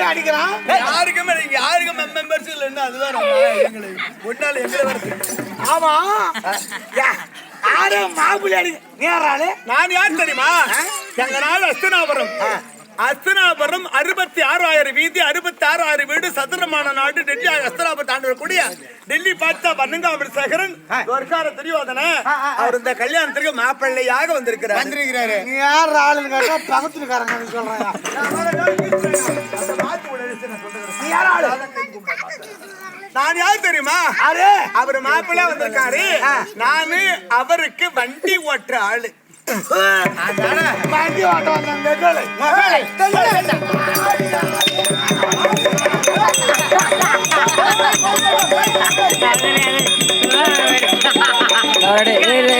மாப்பிள்ளை அடிக்கிறான். யாருக்குமே யாருக்கும் மெம்பர்ஸ் இல்லைன்னா அது வேற எங்களுக்கு. ஒன்னால எங்களை வரது ஆமா. யா- யாரு மாப்பிள்ளை அடி நீ யாராளு நான் யார் தெரியுமா? எங்க நாள் அஸ்தினாபுரம். அஸ்தினாபுரம் அறுபத்தி ஆறாயிரம் வீதி அறுபத்தி ஆறாயிரம் வீடு சதுரமான நாடு டெல்லி அஸ்தினாபுரம் ஆண்டக்கூடிய டெல்லி பார்த்தா பன்னங்காபுரி சகரன். ஒருக்கார தெரியாதன அவர் இந்த கல்யாணத்திற்கு மாப்பிள்ளையாக வந்திருக்கிறார். வந்திருக்கிறாரு. நீ யார் கேட்டா பக்கத்துலக்காரங்க சொல்றாங்க. நான் யார் தெரியுமா? யாரு? அவர் மாப்பிள்ளை வந்திருக்காரு. நானு அவருக்கு வண்டி ஓட்டுற ஆளு. வண்டி ஓட்ட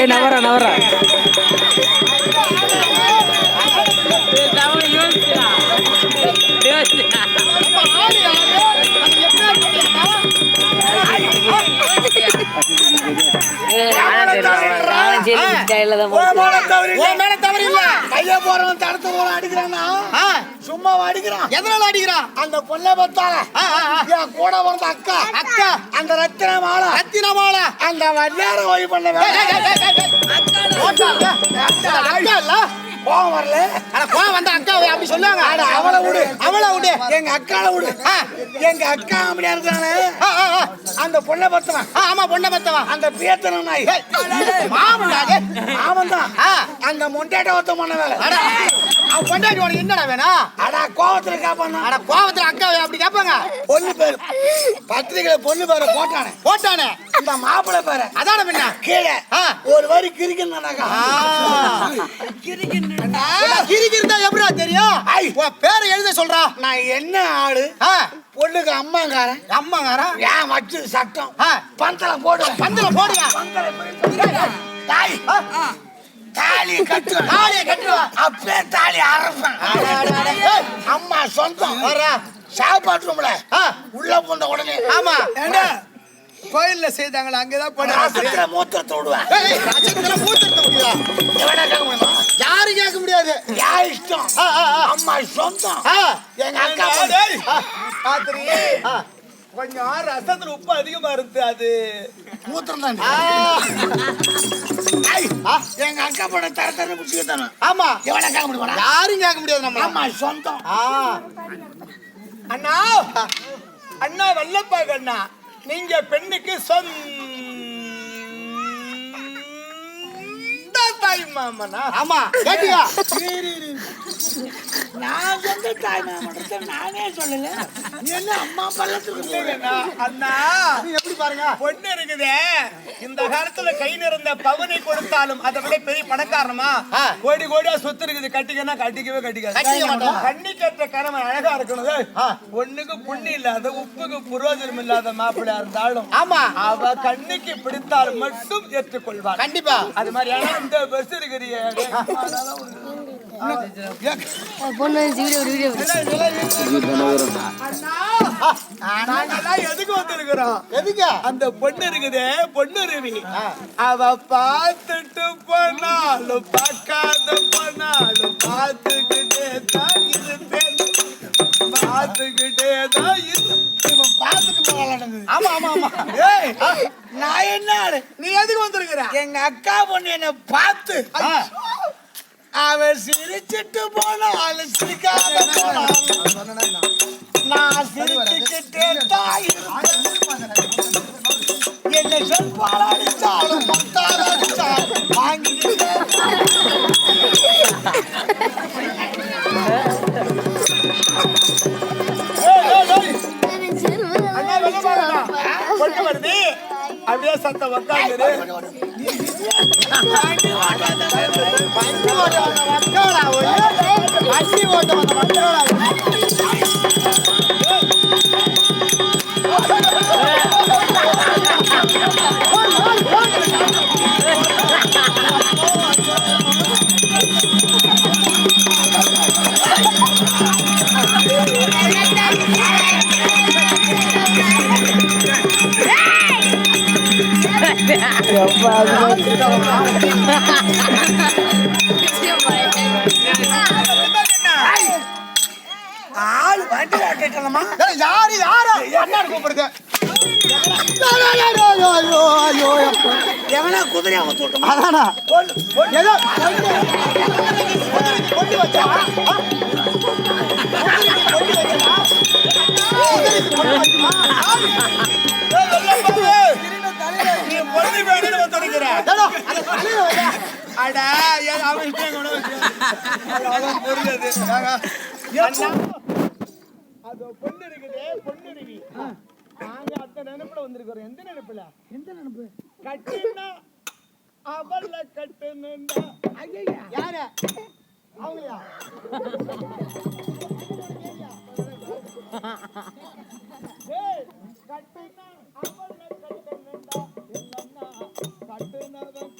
நவர நவர. மேல தவறு இல்ல கைய போறவன் தடுத்து போறான் அடிக்கிறானா சும்மா அடிக்கிறான் எதனால அடிக்கிறான் அந்த பொண்ணை பார்த்தால என் கூட வந்த அக்கா அக்கா அந்த ரத்தின மாலை ரத்தினமால அந்த வண்ணார ஓய்வு பண்ண கோவம் வரல? கோவம் வந்த அக்காவை அப்படி சொல்லுவாங்க. அட, அவளை விடு அவளை விடு. எங்க அக்கால விடு. எங்க அக்கா அப்படியா இருக்கானே அந்த பொண்ணை பத்தவன் ஆமா பொண்ணை பத்தவா அந்த பேத்தன நாய். மாமனாக அவன் தான் அந்த முண்டாட்ட ஒத்த பண்ண அவன் பொண்டாட்டி உனக்கு என்னடா வேணும்? அடா கோவத்துல காப்பான்? அட கோவத்துல அக்காவை அப்படி கேட்பாங்க பொண்ணு பேரு பத்திரிகையில பொண்ணு பேரை போட்டானே. போட்டானே. இந்த மாப்பிள்ளை பேரை. அதான பின்ன? கீழே. ஒரு வரி கிரிக்கணும்னாக்கா கிரிக்கி இருந்தா எப்படிடா தெரியும். உன் பேரை எழுத சொல்றா. நான் என்ன ஆளு? பொண்ணுக்கு அம்மாங்காரன். அம்மாங்காரா ஏன் வச்சு சட்டம்? ஆ. பந்தலம் போடுவேன். பந்தல போடுங்க. தாய் தாலி. கட்டுவேன். தாலியை கட்டுவா? அப்பே தாலி. ஏய், அம்மா சொந்தம். வர்றா. சாப்பாட்டு ரூம்ல. ஆ, உள்ள போன உடனே. ஆமா. ஏண்டா? கோயில்ல செய்தாங்களா? அங்கதான் ரசத்துல மூத்திரத்தை விடுவேன் மூத்தத்தை முடியா எவனா கேட்க முடியுமா? யாரும் கேட்க முடியாது. யா இஷ்டம். அம்மா சொந்தம். எங்க அக்கா டேய், பாத்திரி. கொஞ்சம் ரசத்துல உப்பு அதிகமா இருந்து அது மூத்திரம் தான். எங்க அக்கா போன தர தர முடிச்சு தானே ஆமா எவனா கேட்க முடியுமா யாரும் கேட்க முடியாது நம்ம அம்மா சொந்தம். ஆ. அண்ணா! அண்ணா வல்லப்பா அண்ணா நீங்க பெண்ணுக்கு சொந்த தாய் மாமனா? ஆமா கேட்டியா? நான் சொந்த தாய் மாமன்றத்தை நானே சொல்லல. நீ என்ன அம்மா பள்ளத்துக்கு அண்ணா, எப்படி பாருங்க? பொண்ணு இருக்குதே. இந்த காலத்துல கை நிறந்த பவனை கொடுத்தாலும் அதை விட பெரிய பணக்காரமா கோடி கோடியா சொத்து இருக்குது. கட்டிக்கன்னா கட்டிக்கவே கட்டிக்காது. கண்ணிக்கற்ற கணவன் அழகா இருக்கணும் பொண்ணுக்கு புண்ணு இல்லாத உப்புக்கு புரோஜனம் இல்லாத மாப்பிள்ளை இருந்தாலும் ஆமா. அவ கண்ணுக்கு பிடித்தால் மட்டும் ஏற்றுக்கொள்வார் கண்டிப்பா. அது மாதிரியான இந்த பஸ் இருக்கிறீங்க பொண்ணு வீடியோ வீடியோ நாங்கெல்லாம் எதுக்கு வந்திருக்கிறோம்? எதுக்கு? அந்த பொண்ணு இருக்குதே பொண்ணு ரவி. அவ பார்த்துட்டு போனாலும் பார்க்காத போனாலும் பார்த்துக்கிட்டே ஆமா ஆமா ஏய் நான் என்ன நீ எதுக்கு வந்திருக்கிற? எங்க அக்கா பொண்ணு என்ன பார்த்து. அவ சிரிச்சிட்டு சிரிக்காம போனாலும் நான் சிரிச்சுக்கிட்டே தான். என்ன செல்பால் அடிச்சாலும் மத்தால் அடிச்சாலும் அப்படியே சத்தம் உட்காந்துரு அவன் அதானா ஏதோ கொண்டு வச்சா? நீ பொண்ணு வேணும்னு ஒத்துழைக்கிற. அடா, ஏன் அவன் கூட. அது இருக்குதே, பொண்ணுருவி. நாங்க அந்த நினைப்புல வந்திருக்கிறோம். எந்த நினைப்புல? கட்டினா அவள கட்டுனுண்டா. யாரு அவங்கயா ஏய், கட்டினா கட்டுனுண்டா. இல்லன்னா கட்டுனவன்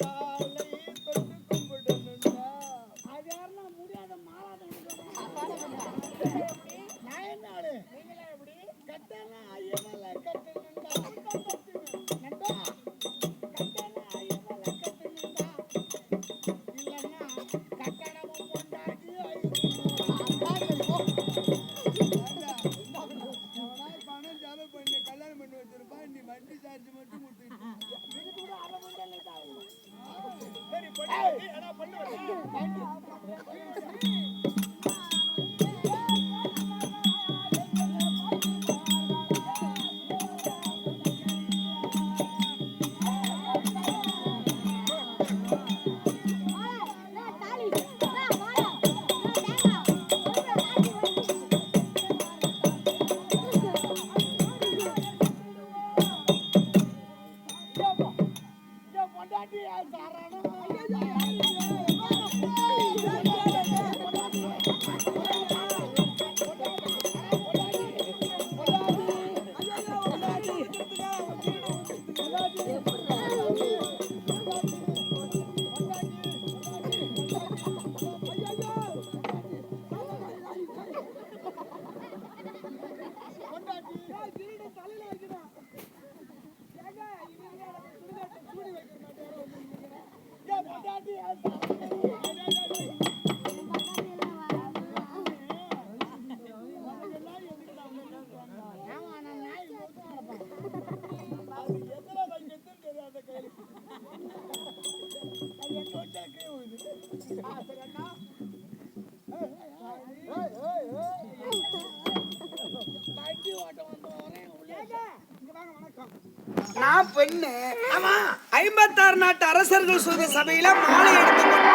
மாணவர்கள் சொல்ற சபையில மாலை எடுத்துக்கொண்டு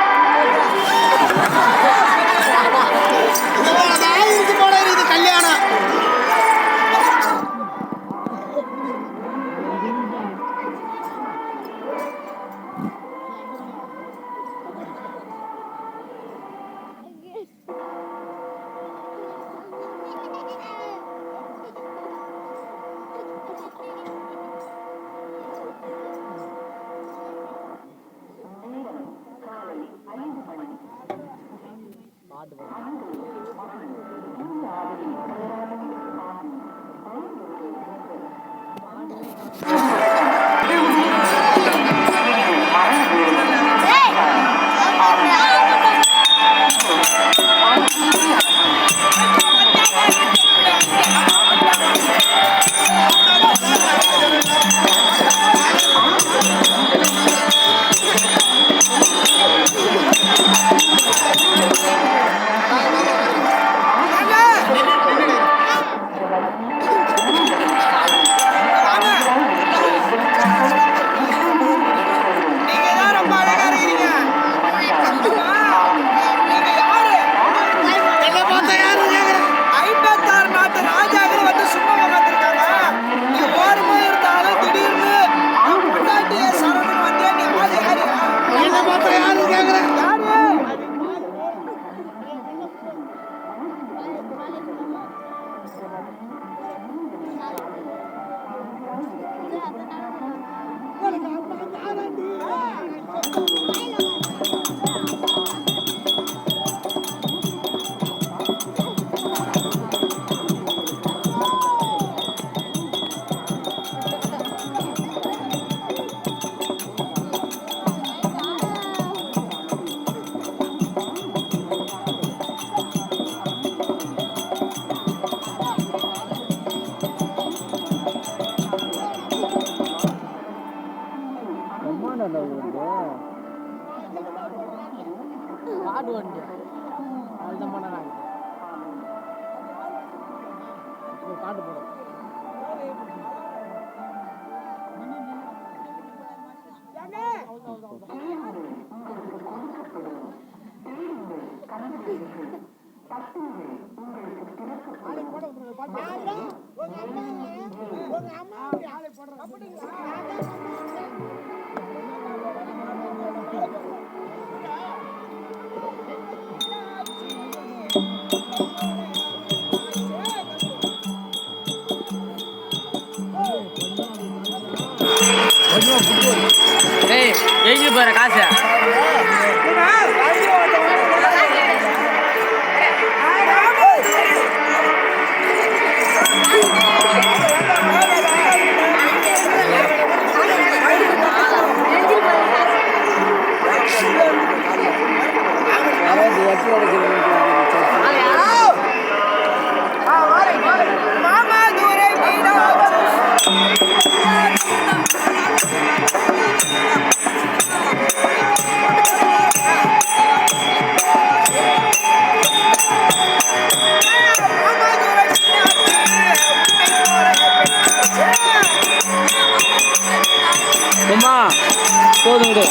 কাঠ বড়। போதும் விடு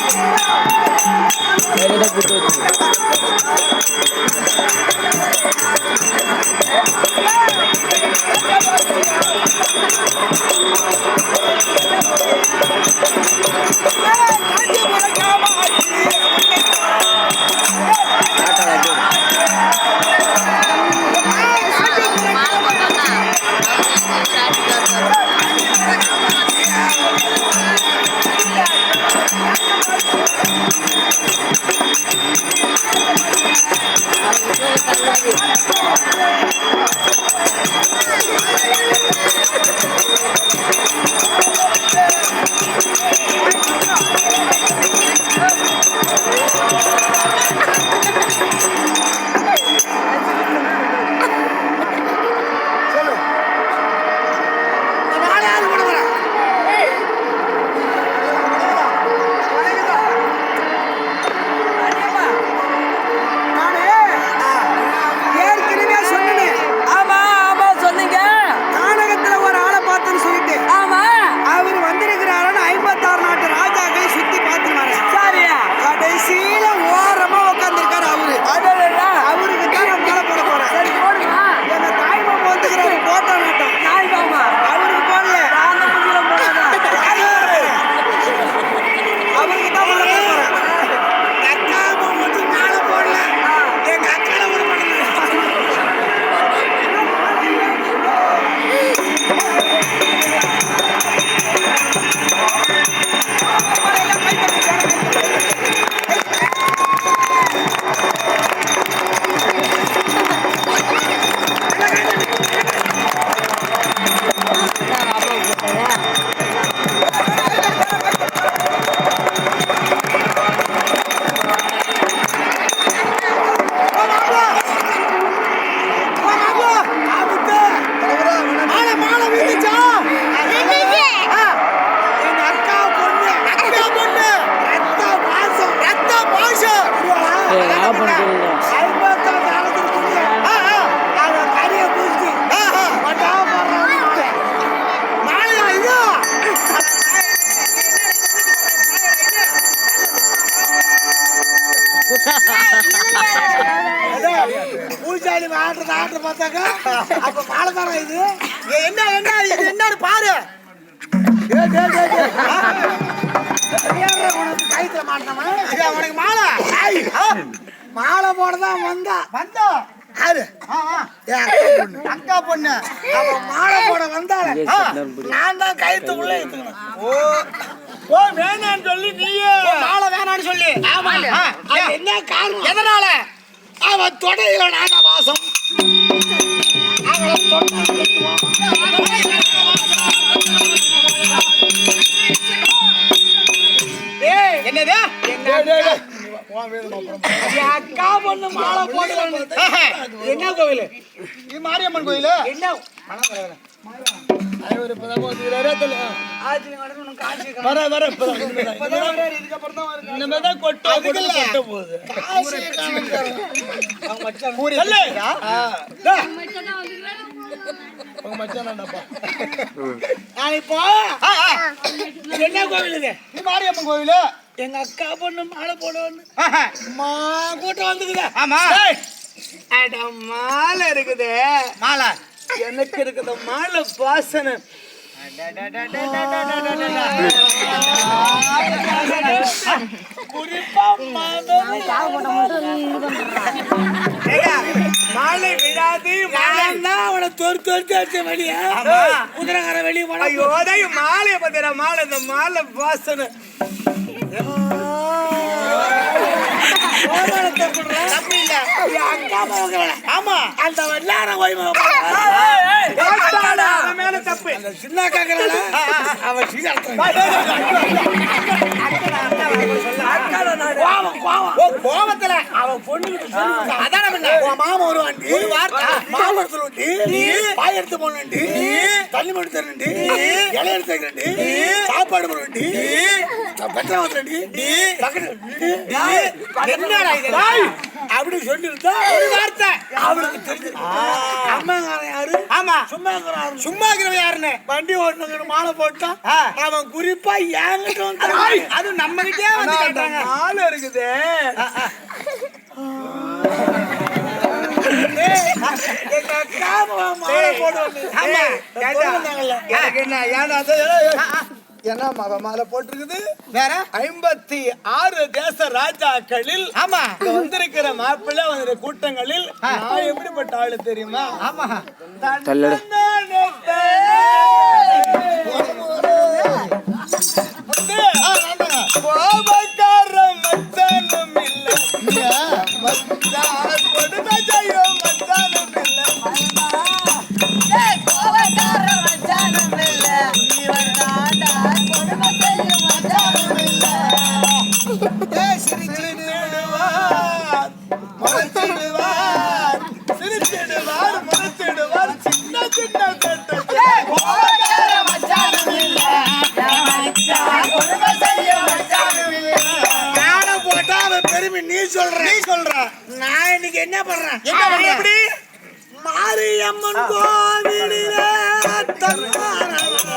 মেলেটা ফুটে হচ্ছে பார்த்தாக்கா அப்ப மாலை இது? என்ன என்ன இது என்னன்னு பாரு. கயிற்றுல மாட்டினவன் உனக்கு மாலை? மாலை போடதான் வந்தா? வந்தா? அக்கா பொண்ணு. மாலை போட வந்தாள் நான் தான் கயிற்று உள்ள எடுத்துக்கணும் ஓ. ஓ வேணான்னு சொல்லி நீயே. மாலை வேணான்னு சொல்லி. ஆமா என்ன காரணம்? எதனால? அவ தொடையில நாகவாசம் என்னது? அக்கா பொண்ணு மாலை என்ன கோயில் இது மாரியம்மன் கோயில்? என்ன? வர வர இதுக்கப்புறம் தான் கொட்ட கொட்ட போகுது. உங்க நான் இப்போ என்ன கோவில் இது? மாரியம்மன் கோவிலு. எங்க அக்கா பொண்ணு மாலை போடணும்னு ஆஹா. மா கூட்டம் வந்துக்குதே. ஆமா. டேய், அட மாலை இருக்குதே. மாலா. எனக்கு இருக்குது மாலை வாசனை. மாலை விடாது மாலை அவனை தொறு தொறுத்து அடிச்ச வெளியே குதிரைக்கார வெளியே போனா ஐயோ டேய், மாலையை பத்திர மாலை இந்த மாலை வாசனை. அக்கா மகன் ஆமா. அந்த வெள்ளார மேல தப்பு. சின்ன காக்கறாள அவ ஓ கோவத்துல. அவ சொல்லி அதான பண்ண உன் மாமா வருவாண்டி ஒரு வார்த்தை. மாமா நீ. பாய் எடுத்து போனண்டி தண்ணி மணி தரண்டி இலை எடுத்து சாப்பாடு பெற்ற வந்துடி என்னடா இது? அப்படி சொல்லிருந்தா ஒரு வார்த்தை அவளுக்கு தெரிஞ்சது அம்மாங்காரன் யாரு ஆமா சும்மா இருக்கிறான் சும்மா இருக்கிறவன் யாருன்னு வண்டி ஓட்டுனவங்க மாலை போட்டான் அவன் குறிப்பா என்கிட்ட வந்து அது நம்ம கிட்டே வந்து கேட்டாங்க மாலை இருக்குது போடுவாங்க என்ன ஏன்னா மக மாலை போட்டிருக்குது? வேற? ஐம்பத்தி ஆறு தேச ராஜாக்களில் ஆமா. வந்திருக்கிற மாப்பிள்ளை வந்திருக்கிற கூட்டங்களில் நான் எப்படிப்பட்ட ஆளு தெரியுமா? ஆமா. தள்ளுடு. கோபக்கார மச்சானும் இல்ல மச்சான். நான் இன்னைக்கு என்ன பண்றேன் என்ன பண்ற? எப்படி? மாரியம்மன் கோவிலிலே எனக்கு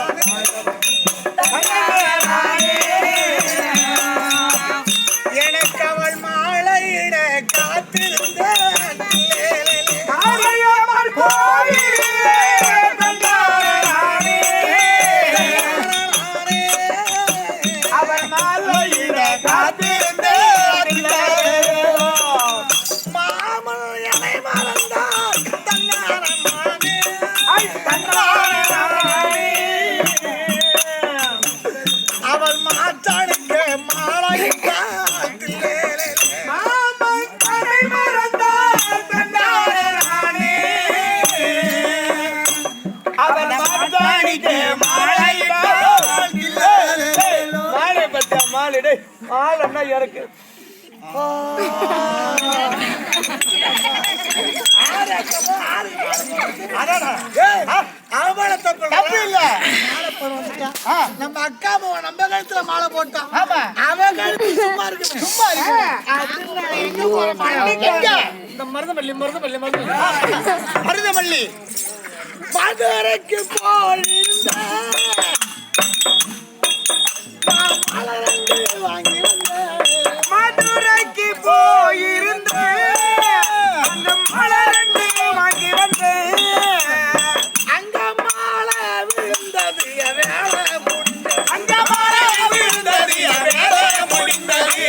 மாலைன்னா இறக்கு. நம்ம அக்கா நம்ம கழுத்துல மாலை போட்டான். ஆமா. அவன் கழுத்து சும்மா இருக்கு சும்மா இருக்கு? இந்த மருதமல்லி மருதமல்லி மருதமல்லி. மருதமல்லி. மதுரைக்கு போயிருந்த மதுரைக்கு போயிருந்து அந்த மலரண்டு வாங்கி வந்தேன். அங்க மாலை விழுந்தது என் வேலை முடிந்தது. அங்க மழை விழுந்தது என் வேலை முடிந்தது.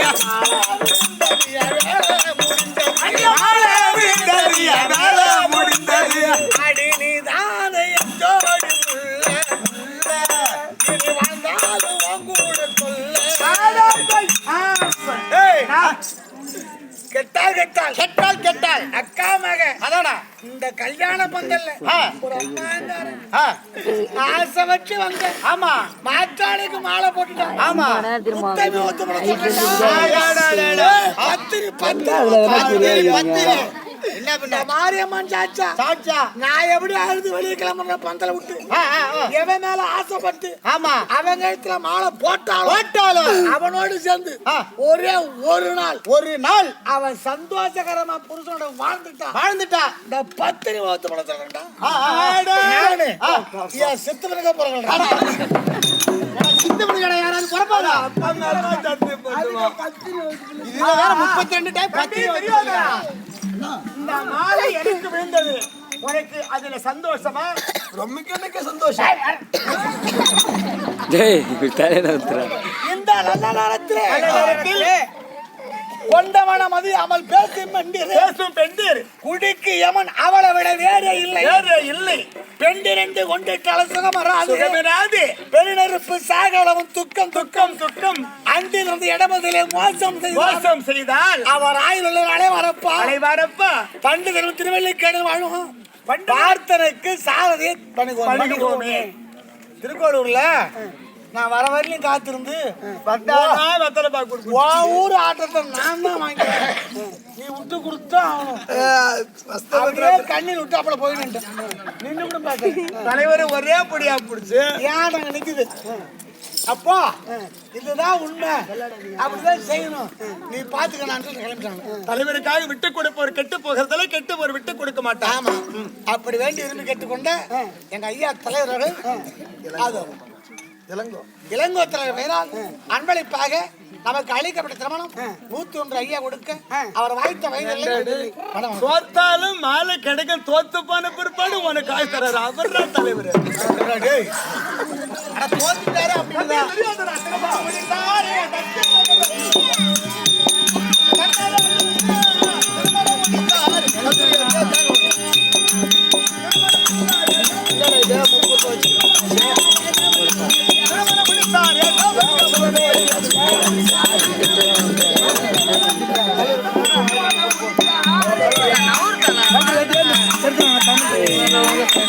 விழுந்தது என் வேலை முடிந்தது அங்க மழை விழுந்தது என் வேலை முடிந்தது. அடி நீதானே என் ஜோடி முல்லை, முல்லை. கெட்டால் கெட்டால் கெட்டால் கெட்டால். அக்கா மக அதானா? இந்த கல்யாண பந்தல்ல. ஆசை வச்சு வந்த ஆமா. மாற்றானுக்கு மாலை போட்டுட்டான். ஆமா. பத்திரி பத்து பத்திரி என்ன பண்ண மாரியம்மன் சாச்சா? சாட்சா நான் எப்படி அழுது வெளியே கிளம்புற பந்தல விட்டு. எவன் மேல ஆசைப்பட்டு ஆமா. அவன் கழுத்துல மாலை போட்டாலும் போட்டாலும். அவனோடு சேர்ந்து. ஒரே ஒரு நாள் ஒரு நாள். அவன் சந்தோஷகரமா புருஷனோட வாழ்ந்துட்டான் வாழ்ந்துட்டா. இந்த ஆ. நானு ஆ. என் சித்தவனுக்கு சித்தப்படி கடை யாராவது பிறப்பாதா இதுல வேற முப்பத்தி ரெண்டு டைம் பத்தி தெரியாதா? இந்த மாலை எனக்கு விழுந்தது. உனக்கு அதுல சந்தோஷமா? ரொம்ப எனக்கு சந்தோஷம். இந்த நல்ல நேரத்திலே? நல்ல நேரத்தில். கொண்டவன மதி அமல் பேசும் மண்டிரு பேசும் பெண்டீர். குடிக்கு யமன் அவளை விட வேறே இல்லை. வேறு இல்லை. பெண்டிரண்டு கொண்டு கலசகம் வராது. சுகமிராது பெருநெருப்பு சாகலவும் துக்கம் துக்கம். துக்கம் அன்றிலிருந்து இடமதிலே மோசம் செய்வார் மோசம் செய்தால் அவர் ஆயுள் உள்ள அனைவரப்பா அனைவரப்பா பண்டு தினம் திருவள்ளிக்கேடு வாழும் பிரார்த்தனைக்கு சாரதியை. பணிகோமே திருக்கோளூர்ல நான் வர வரையிலும் காத்திருந்து வந்தாதா வெத்தலை பாக்கு கொடுக்கும் உன் ஊர் ஆட்டத்தை நான் தான் வாங்கிக்கிறேன். நீ விட்டு கொடுத்தா ஆகணும். கண்ணீர் விட்டு அப்பல போய் நின்ட்டேன் நின்று கூட பார்க்க தலைவர் ஒரே பொடியா பிடிச்சு. ஏன் அங்க நிக்குது? அப்போ இதுதான் உண்மை. அப்படிதான் செய்யணும். நீ பாத்துக்க நான் கிளம்பிட்டாங்க. தலைவருக்காக விட்டு கொடுப்பவர் கெட்டு போகிறதுல கெட்டு போர் விட்டு கொடுக்க மாட்டான் ஆமா. அப்படி வேண்டி விரும்பி கேட்டுக்கொண்ட எங்க ஐயா தலைவர்கள் அது இளங்கோ இளங்கோ தலைவர் பெயரால் அன்பளிப்பாக நமக்கு அளிக்கப்பட்ட திருமணம் நூத்தி ஒன்று ஐயா கொடுக்க அவர் வாய்த்த வயதில் தோத்தாலும் மாலை கிடைக்கும் தோத்து போன பிற்பாடு உனக்கு காய் தர்றாரு அவர் தான் தலைவர். தோத்துட்டாரு அப்படிதான்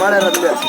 ஏய் முகேஷ்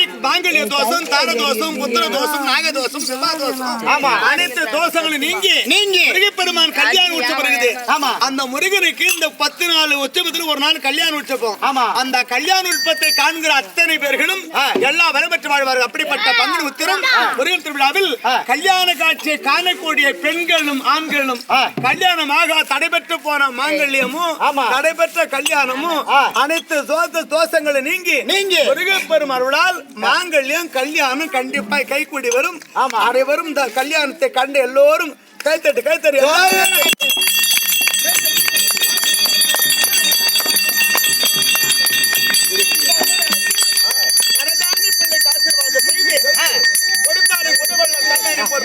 தாலி மாங்கல்ய தோஷம் தார தோஷம் புத்திர தோஷம் நாக தோஷம் செவ்வா தோஷம் ஆமா அனைத்து தோஷங்களும் நீங்கி நீங்கி. முருகப்பெருமான் கல்யாண உற்சவம் இருக்குது ஆமா. அந்த முருகனுக்கு இந்த பத்து நாள் உற்சவத்தில் ஒரு நாள் கல்யாண உற்சவம் ஆமா. அந்த கல்யாண உற்பத்தை காண்கிற அத்தனை பேர்களும் வாழ்வார்கள் அப்படிப்பட்ட பங்குனி உத்திரம் முருகன் திருவிழாவில் கல்யாண காட்சியை காணக்கூடிய பெண்களும் ஆண்களும் கல்யாணமாக தடைபெற்று போன மாங்கல்யமும் ஆமா. தடைபெற்ற கல்யாணமும் அனைத்து தோச தோஷங்களும் நீங்கி நீங்கி. முருகப்பெரும் அருளால் மாங்கல்யம் கல்யாணம் கண்டிப்பா கை கூடி வரும் அனைவரும் இந்த கல்யாணத்தை கண்டு எல்லோரும் கைத்தட்டு கைத்தறி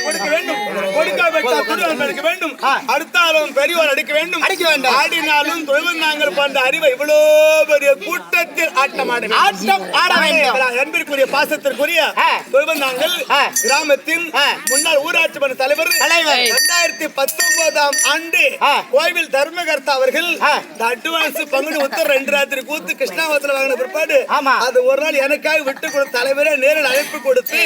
கொடுக்க வேண்டும் கொடுக்க வேண்டும் அடுத்தாலும் பெரியவர் அடிக்க வேண்டும் அடிக்க வேண்டும். ஆடினாலும் நாங்கள் போன்ற அறிவை இவ்வளோ பெரிய கூட்டத்தில் ஆட்டம் ஆட வேண்டும். ஆட்டம் ஆட வேண்டும். அன்பிற்குரிய பாசத்திற்குரிய நாங்கள் ஆ. கிராமத்தின். முன்னாள் ஊராட்சி மன்ற தலைவர் தலைவர். இரண்டாயிரத்தி பத்தொன்பதாம் ஆண்டு. கோவில் தர்மகர்த்தா அவர்கள் அட்வான்ஸ் பங்குனி உத்தர ரெண்டு ராத்திரி கூத்து கிருஷ்ணாவரத்தில் வாங்கின பிற்பாடு ஆமா. அது ஒரு நாள் எனக்காக விட்டு கொடுத்த தலைவரே நேரில் அழைப்பு கொடுத்து.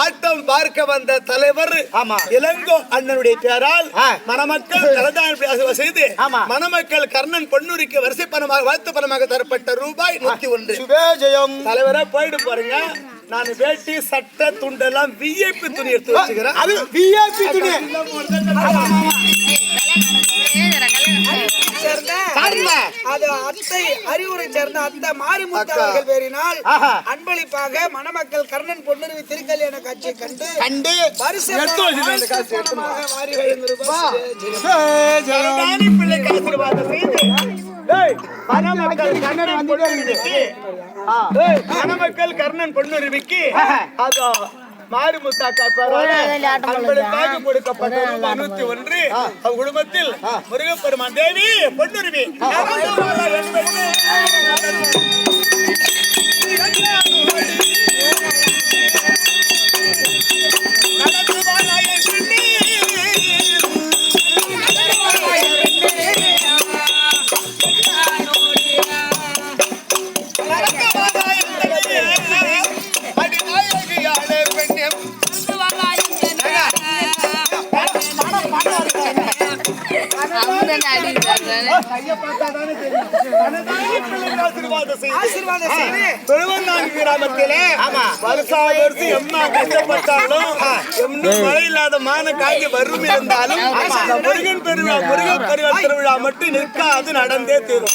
ஆட்டம் பார்க்க வந்த தலைவர் ஆமா. இளங்கோ அண்ணனுடைய பேரால். மணமக்கள் தலதான செய்து ஆமா. மணமக்கள் கர்ணன் பொன்னுரிக்கு வரிசை பணமாக வாழ்த்து பணமாக தரப்பட்ட ரூபாய் நூத்தி ஒன்று. சுபே ஜெயம் தலைவரா போயிட்டு போறீங்க நான் வேட்டி சட்டை துண்டெல்லாம் விஐபி துணி எடுத்து வச்சுக்கிறேன். அது விஐபி துணி. சேர்ந்த அது அத்தை அறிவுரை சேர்ந்த அத்தை மாரிமுத்து. அவர்கள் பேரினால். அன்பளிப்பாக மணமக்கள் கர்ணன் பொன்னுருவி திருக்கல்யாண காட்சியை கண்டு கண்டு மணமக்கள் கர்ணன் மணமக்கள் பொன்னுரிமைக்கு அதோ மாரிமுத்தாக்கா பேரால அன்பளிப்பாக கொடுக்கப்பட்ட ரூபாய் நூத்தி ஒன்று. அவ் குடும்பத்தில் முருகப்பெருமான் தேவி பொன்னுரிமை. அவன் கிராமத்திலே வருஷா வருஷம் எம்மா கஷ்டப்பட்டாலும் இன்னும் மழை இல்லாத மான காய்ச்சி வரும் இருந்தாலும் முருகன் பெருவிழா முருகன் பெருவிழா திருவிழா மட்டும் நிற்காது நடந்தே தீரும்.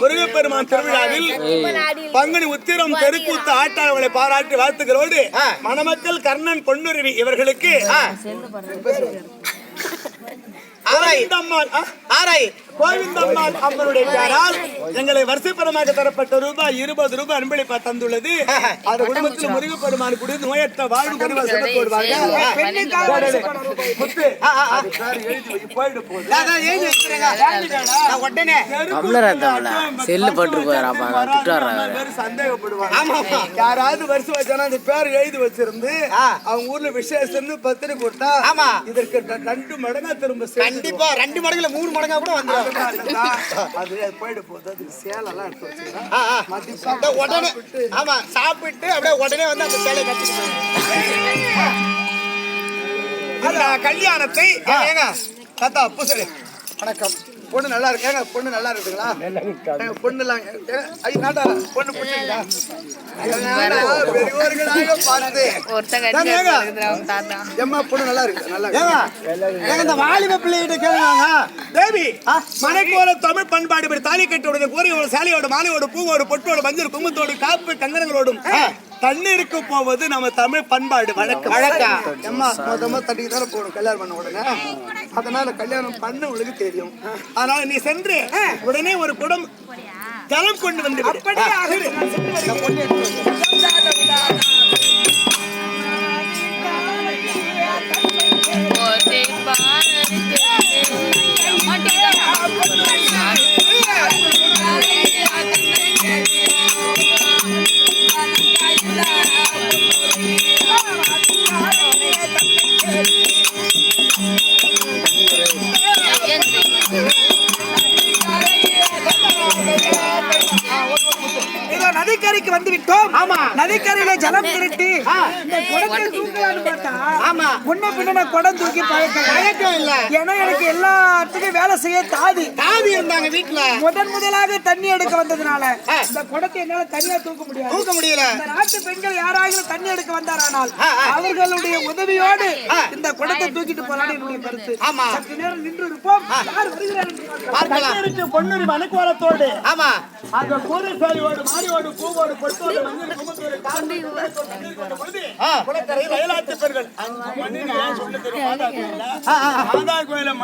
முருகன் பெருமான் திருவிழாவில் பங்குனி உத்திரம் தெருக்கூத்து ஆட்டாளர்களை பாராட்டி வாழ்த்துக்களோடு மணமக்கள் கர்ணன் பொன்னுருவி இவர்களுக்கு आ रहा है आ रहा है கோவிந்தம்மாள் அம்மனுடைய பேரால் எங்களை வருஷப்பரமாக தரப்பட்ட ரூபாய் இருபது ரூபாய் அன்பளிப்பா தந்துள்ளது. அது குடும்பத்தில் முருக பெருமான் கூட நோயற்ற வாழ்வு பெருமாள் சிறப்போடு வாழ்க. பெண்ணுக்காக பரிசு பணம் ரூபாய் முத்து, அது பேர் எழுதி வை, போயிடு போகுது. அதான் எழுதி வச்சிருங்க நான் உடனே தமிழரா தமிழா செல்லு பட்டு யாராவது வருஷம் வச்சானா அந்த பேர் எழுதி வச்சிருந்து அவங்க ஊர்ல விசேஷம் பத்திரி கொடுத்தா ஆமா. இதற்கு ரெண்டு மடங்கா திரும்ப கண்டிப்பா ரெண்டு மடங்குல மூணு மடங்கா கூட வந்துடும் அது போயிடு போகுது அதுக்கு சேலெல்லாம் எடுத்து உடனே ஆமா சாப்பிட்டு அப்படியே உடனே வந்து அந்த சேலை கட்டிட்டு கல்யாணத்தை ஏங்க தாத்தா பூசலி வணக்கம். பொண்ணு நல்லா இருக்கு. ஏங்க பொண்ணு நல்லா இருக்குங்களா பொண்ணு பொண்ணு பிடிச்சிங்களா பொண்ணு நல்லா இருக்கு. நல்லா இந்த வாலிப பிள்ளைகிட்ட கேளுங்க. தேவி மனைக்கோர தமிழ் பண்பாடு இப்படி தாலி கட்டோட கோரியோட சாலையோட மாலையோட பூவோட பொட்டோட மஞ்சள் குங்குமத்தோடு காப்பு கங்கணங்களோடும் தண்ணீருக்கு போவது நம்ம தமிழ் பண்பாடு. வழக்கம். வழக்கம். அம்மா மொத்தமா தட்டிக்கு தானே போகணும் கல்யாணம் பண்ண உடனே. அதனால கல்யாணம் பண்ண உங்களுக்கு தெரியும். அதனால நீ சென்று உடனே ஒரு குடம் ஜலம் கொண்டு வந்து. அப்படியே. நதிக்கரையில ஜலம் திரட்டி இந்த குடத்தை தூக்கலாம்னு பார்த்தா ஆமா. முன்ன பின்ன நான் குடம் தூக்கி பழக்கம். பழக்கம் இல்ல. ஏன்னா எனக்கு எல்லாத்துக்கும் வேலை செய்ய தாதி. தாதி இருந்தாங்க வீட்டுல முதன் முதலாக தண்ணி எடுக்க வந்ததுனால இந்த குடத்தை என்னால தனியா தூக்க முடியாது. தூக்க முடியல. இந்த நாட்டு பெண்கள் யாராவது தண்ணி எடுக்க வந்தாரானால். அவர்களுடைய உதவியோடு. இந்த குடத்தை தூக்கிட்டு போலான்னு என்னுடைய கருத்து. ஆமா. சற்று நேரம் நின்று இருப்போம். யார் வருகிறார் பொன்னுரி மனைக்கோலத்தோடு ஆமா. அந்த கூரை சாலியோடு மாரியோடு பூவோடு பொட்டோடு மஞ்சள் குங்குமத்தோடு காப்பு கங்கணங்களோடு கொண்டு பொழுது குளக்கரையில் அயலாத்து பெண்கள் மாதா கோயில மணி